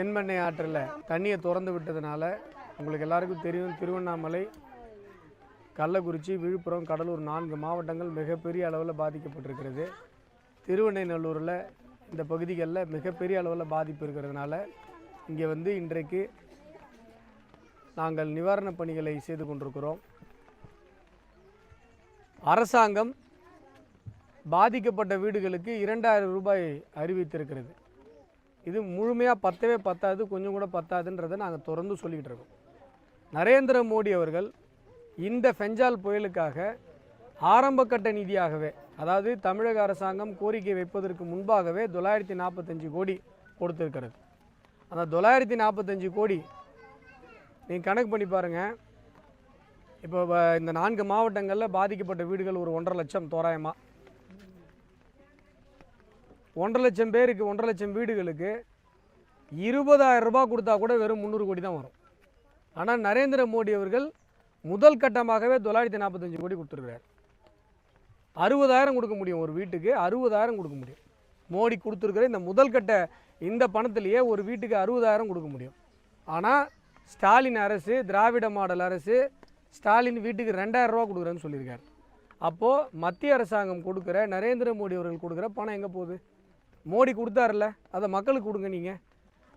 தென்மண்ணை ஆற்றில் தண்ணியை திறந்து விட்டதுனால உங்களுக்கு எல்லாருக்கும் தெரியும் திருவண்ணாமலை கள்ளக்குறிச்சி விழுப்புரம் கடலூர் நான்கு மாவட்டங்கள் மிகப்பெரிய அளவில் பாதிக்கப்பட்டிருக்கிறது. திருவண்ணைநல்லூரில் இந்த பகுதிகளில் மிகப்பெரிய அளவில் பாதிப்பு இருக்கிறதுனால இங்கே வந்து இன்றைக்கு நாங்கள் நிவாரணப் பணிகளை செய்து கொண்டிருக்கிறோம். அரசாங்கம் பாதிக்கப்பட்ட வீடுகளுக்கு இரண்டாயிரம் ரூபாய் அறிவித்திருக்கிறது. இது முழுமையாக பத்தவே பத்தாது கொஞ்சம் கூட பத்தாதுன்றதை நாங்கள் தொடர்ந்து சொல்லிக்கிட்டு இருக்கோம். நரேந்திர மோடி அவர்கள் இந்த ஃபெஞ்சால் புயலுக்காக ஆரம்பக்கட்ட நிதியாகவே அதாவது தமிழக அரசாங்கம் கோரிக்கை வைப்பதற்கு முன்பாகவே தொள்ளாயிரத்தி நாற்பத்தஞ்சு கோடி கொடுத்துருக்கிறது. அந்த தொள்ளாயிரத்தி நாற்பத்தஞ்சு கோடி நீங்கள் கணக்கு பண்ணி பாருங்கள் இப்போ வ- இந்த நான்கு மாவட்டங்களில் பாதிக்கப்பட்ட வீடுகள் ஒரு ஒன்றரை லட்சம் தோராயமாக ஒன்றரை லட்சம் பேருக்கு ஒன்றரை லட்சம் வீடுகளுக்கு இருபதாயிரம் ரூபாய் கொடுத்தா கூட வெறும் முந்நூறு கோடி தான் வரும். ஆனால் நரேந்திர மோடி அவர்கள் முதல் கட்டமாகவே தொள்ளாயிரத்தி நாற்பத்தஞ்சு கோடி கொடுத்துருக்கிறார். அறுபதாயிரம் கொடுக்க முடியும் ஒரு வீட்டுக்கு அறுபதாயிரம் கொடுக்க முடியும். மோடி கொடுத்துருக்கிற இந்த முதல் கட்ட இந்த பணத்திலேயே ஒரு வீட்டுக்கு அறுபதாயிரம் கொடுக்க முடியும். ஆனால் ஸ்டாலின் அரசு திராவிட மாடல் அரசு ஸ்டாலின் வீட்டுக்கு ரெண்டாயிரம் ரூபா கொடுக்குறேன்னு சொல்லியிருக்காரு. அப்போது மத்திய அரசாங்கம் கொடுக்குற நரேந்திர மோடி அவர்கள் கொடுக்குற பணம் எங்கே போகுது? மோடி கொடுத்தாருல்ல அதை மக்களுக்கு கொடுங்க நீங்கள்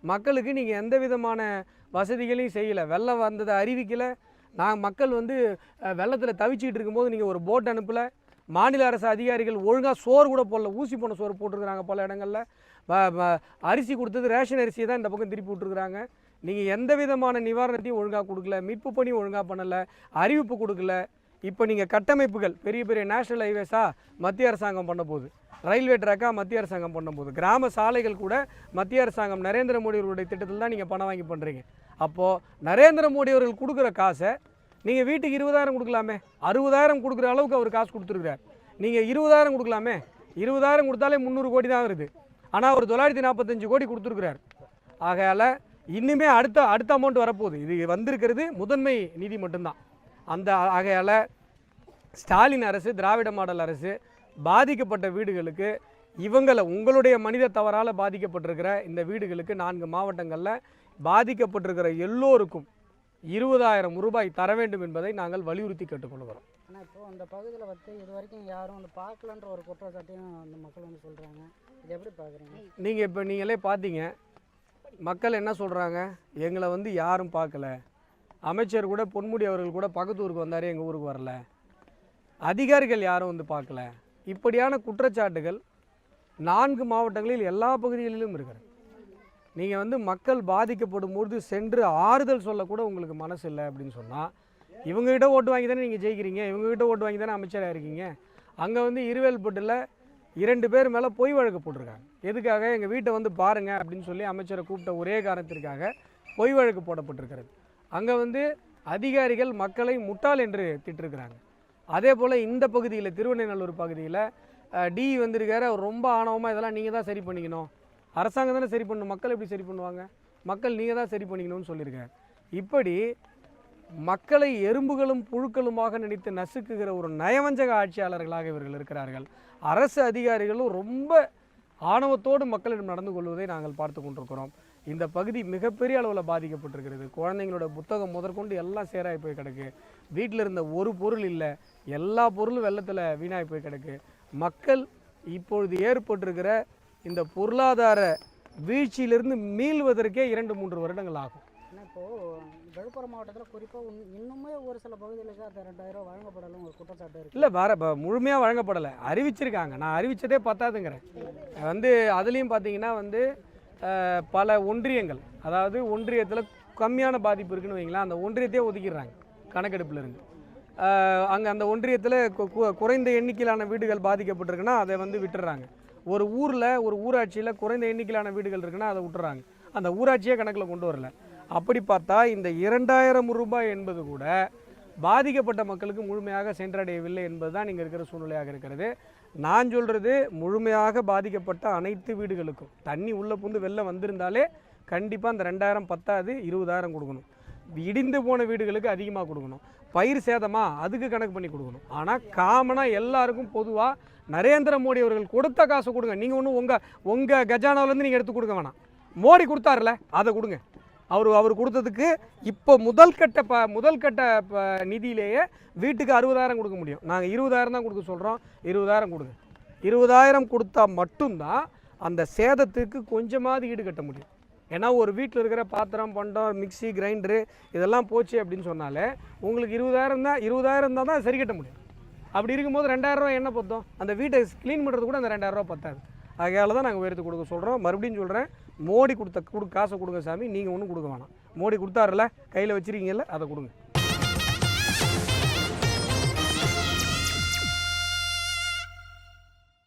மக்களுக்கு நீங்கள் எந்த விதமான வசதிகளையும் செய்யலை. வெள்ளம் வந்ததை அறிவிக்கலை. நான் மக்கள் வந்து வெள்ளத்தில் தவிச்சிக்கிட்டு இருக்கும்போது நீங்கள் ஒரு போட் அனுப்பலை. மாநில அரசு அதிகாரிகள் ஒழுங்காக சோறு கூட போடல. ஊசி போன சோறு போட்டிருக்கிறாங்க பல இடங்களில். வ- அரிசி கொடுத்தது ரேஷன் அரிசியை தான் இந்த பக்கம் திருப்பி விட்டுருக்குறாங்க. நீங்கள் எந்த விதமான நிவாரணத்தையும் ஒழுங்காக கொடுக்கல. மீட்பு பணி ஒழுங்காக பண்ணலை. அறிவிப்பு கொடுக்கல. இப்போ நீங்கள் கட்டமைப்புகள் பெரிய பெரிய நேஷ்னல் ஹைவேஸாக மத்திய அரசாங்கம் பண்ண போகுது. ரயில்வே ட்ராக்காக மத்திய அரசாங்கம் பண்ணும்போது. கிராம சாலைகள் கூட மத்திய அரசாங்கம் நரேந்திர மோடி அவர்களுடைய திட்டத்தில் தான் நீங்கள் பணம் வாங்கி பண்ணுறீங்க அப்போது நரேந்திர மோடி அவர்கள் கொடுக்குற காசை நீங்கள் வீட்டுக்கு இருபதாயிரம் கொடுக்கலாமே? அறுபதாயிரம் கொடுக்குற அளவுக்கு அவர் காசு கொடுத்துருக்கார் நீங்கள் இருபதாயிரம் கொடுக்கலாமே? இருபதாயிரம் கொடுத்தாலே முந்நூறு கோடி தான் வருது. ஆனால் அவர் தொள்ளாயிரத்தி நாற்பத்தஞ்சு கோடி கொடுத்துருக்குறார். ஆகையால் இன்னுமே அடுத்த அடுத்த அமௌண்ட் வரப்போகுது. இது வந்திருக்கிறது முதன்மை நிதி மட்டும்தான். அந்த ஆகையால் ஸ்டாலின் அரசு திராவிட மாடல் அரசு பாதிக்கப்பட்ட வீடுகளுக்கு இவங்களை உங்களுடைய மனித தவறால் பாதிக்கப்பட்டிருக்கிற இந்த வீடுகளுக்கு நான்கு மாவட்டங்களில் பாதிக்கப்பட்டிருக்கிற எல்லோருக்கும் இருபதாயிரம் ரூபாய் தர வேண்டும் என்பதை நாங்கள் வலியுறுத்தி கேட்டுக்கொள்கிறோம். ஆனால் இப்போ அந்த பகுதியில் வந்து இது வரைக்கும் யாரும் வந்து பார்க்கலன்ற ஒரு குற்றச்சாட்டையும் அந்த மக்கள் வந்து சொல்கிறாங்க இது எப்படி பார்க்குறீங்க? நீங்கள் இப்போ நீங்களே பார்த்தீங்க மக்கள் என்ன சொல்கிறாங்க எங்களை வந்து யாரும் பார்க்கல. அமைச்சர் கூட பொன்முடி அவர்கள் கூட பக்கத்து ஊருக்கு வந்தார் எங்கள் ஊருக்கு வரல. அதிகாரிகள் யாரும் வந்து பார்க்கல. இப்படியான குற்றச்சாட்டுகள் நான்கு மாவட்டங்களில் எல்லா பகுதிகளிலும் இருக்கிறது. நீங்கள் வந்து மக்கள் பாதிக்கப்படும் போது சென்று ஆறுதல் சொல்லக்கூட உங்களுக்கு மனசு இல்லை அப்படின்னு சொன்னால் இவங்ககிட்ட ஓட்டு வாங்கி தானே நீங்கள் ஜெயிக்கிறீங்க இவங்ககிட்ட ஓட்டு வாங்கி தானே அமைச்சராக இருக்கீங்க? அங்கே வந்து இருவேல்பட்டில் இரண்டு பேர் மேலே பொய் வழக்கு போட்டிருக்காங்க. எதுக்காக? எங்கள் வீட்டை வந்து பாருங்கள் அப்படின்னு சொல்லி அமைச்சரை கூப்பிட்ட ஒரே காரணத்திற்காக பொய் வழக்கு போடப்பட்டிருக்கிறது. அங்கே வந்து அதிகாரிகள் மக்களை முட்டாள் என்று திட்டிருக்கிறாங்க. அதே போல் இந்த பகுதியில் திருவண்ணைநல்லூர் பகுதியில் டி வந்திருக்காரு. அவர் ரொம்ப ஆணவமாக இதெல்லாம் நீங்கள் தான் சரி பண்ணிக்கணும். அரசாங்கம் தானே சரி பண்ணணும். மக்கள் எப்படி சரி பண்ணுவாங்க? மக்கள் நீங்கள் தான் சரி பண்ணிக்கணும்னு சொல்லியிருக்காரு. இப்படி மக்களை எறும்புகளும் புழுக்களுமாக நினைத்து நசுக்குகிற ஒரு நயவஞ்சக ஆட்சியாளர்களாக இவர்கள் இருக்கிறார்கள். அரசு அதிகாரிகளும் ரொம்ப ஆணவத்தோடு மக்களிடம் நடந்து கொள்வதை நாங்கள் பார்த்து கொண்டிருக்கிறோம். இந்த பகுதி மிகப்பெரிய அளவில் பாதிக்கப்பட்டிருக்கிறது. குழந்தைங்களோட புத்தகம் முதற்கொண்டு எல்லாம் சேராய் போய் கிடக்கு. வீட்டில் இருந்த ஒரு பொருள் இல்லை. எல்லா பொருளும் வெள்ளத்தில் வீணாகி போய் கிடக்கு. மக்கள் இப்பொழுது ஏற்பட்டிருக்கிற இந்த பொருளாதார வீழ்ச்சியிலிருந்து மீள்வதற்கே இரண்டு மூன்று வருடங்கள் ஆகும். இப்போது விழுப்புரம் மாவட்டத்தில் குறிப்பாக இன்னுமே ஒரு சில பகுதிகளுக்கு அந்த ரெண்டாயிரம் வழங்கப்படலும் ஒரு குற்றச்சாட்டு இல்லை வர இப்போ முழுமையாக வழங்கப்படலை. அறிவிச்சிருக்காங்க. நான் அறிவிச்சதே பத்தாதுங்கிறேன். வந்து அதுலேயும் பார்த்தீங்கன்னா வந்து பல ஒன்றியங்கள் அதாவது ஒன்றியத்தில் கம்மியான பாதிப்பு இருக்குன்னு வைங்களா அந்த ஒன்றியத்தையே ஒதுக்கிடுறாங்க கணக்கெடுப்பில் இருந்து. அங்கே அந்த ஒன்றியத்தில் குறைந்த எண்ணிக்கையிலான வீடுகள் பாதிக்கப்பட்டிருக்குன்னா அதை வந்து விட்டுறாங்க ஒரு ஊரில் ஒரு ஊராட்சியில் குறைந்த எண்ணிக்கையிலான வீடுகள் இருக்குன்னா அதை விட்டுறாங்க அந்த ஊராட்சியே கணக்கில் கொண்டு வரல. அப்படி பார்த்தா இந்த இரண்டாயிரம் ரூபாய் என்பது கூட பாதிக்கப்பட்ட மக்களுக்கு முழுமையாக சென்றடையவில்லை என்பதுதான் இங்கே இருக்கிற சூழ்நிலையாக இருக்கிறது. நான் சொல்கிறது முழுமையாக பாதிக்கப்பட்ட அனைத்து வீடுகளுக்கும். தண்ணி உள்ளே புந்து வெளில வந்திருந்தாலே கண்டிப்பாக அந்த ரெண்டாயிரம் பத்தாது இருபதாயிரம் கொடுக்கணும். இடிந்து போன வீடுகளுக்கு அதிகமாக கொடுக்கணும். பயிர் சேதமாக அதுக்கு கணக்கு பண்ணி கொடுக்கணும். ஆனால் காமனாக எல்லாருக்கும் பொதுவாக நரேந்திர மோடி அவர்கள் கொடுத்த காசு கொடுங்க. நீங்கள் ஒன்றும் உங்கள் உங்கள் கஜானாவிலேருந்து நீங்கள் எடுத்து கொடுக்க வேணாம். மோடி கொடுத்தாருல அதை கொடுங்க. அவர் அவர் கொடுத்ததுக்கு இப்போ முதல் கட்ட ப முதல் கட்ட ப நிதியிலேயே வீட்டுக்கு அறுபதாயிரம் கொடுக்க முடியும். நாங்கள் இருபதாயிரம் தான் கொடுக்க சொல்கிறோம் இருபதாயிரம் கொடுங்க. இருபதாயிரம் கொடுத்தா மட்டும்தான் அந்த சேதத்துக்கு கொஞ்சமாவது ஈடு கட்ட முடியும். ஏன்னா ஒரு வீட்டில் இருக்கிற பாத்திரம் பண்டம் மிக்ஸி கிரைண்டரு இதெல்லாம் போச்சு அப்படின்னு சொன்னாலே உங்களுக்கு இருபதாயிரம் தான் இருபதாயிரம் தான் தான் சரி கட்ட முடியும். அப்படி இருக்கும்போது ரெண்டாயிரம் என்ன பத்தோம்? அந்த வீட்டை க்ளீன் பண்ணுறது கூட அந்த ரெண்டாயிரரூவா பத்தாது. அதனால தான் நாங்கள் உயர்த்து கொடுக்க சொல்கிறோம் மறுபடியும் சொல்கிறேன் மோடி கொடுத்த கொடு காசை கொடுங்க சாமி நீங்கள் ஒன்றும் கொடுக்க வேணாம். மோடி கொடுத்தாருல கையில் வச்சுருக்கீங்கல்ல அதை கொடுங்க.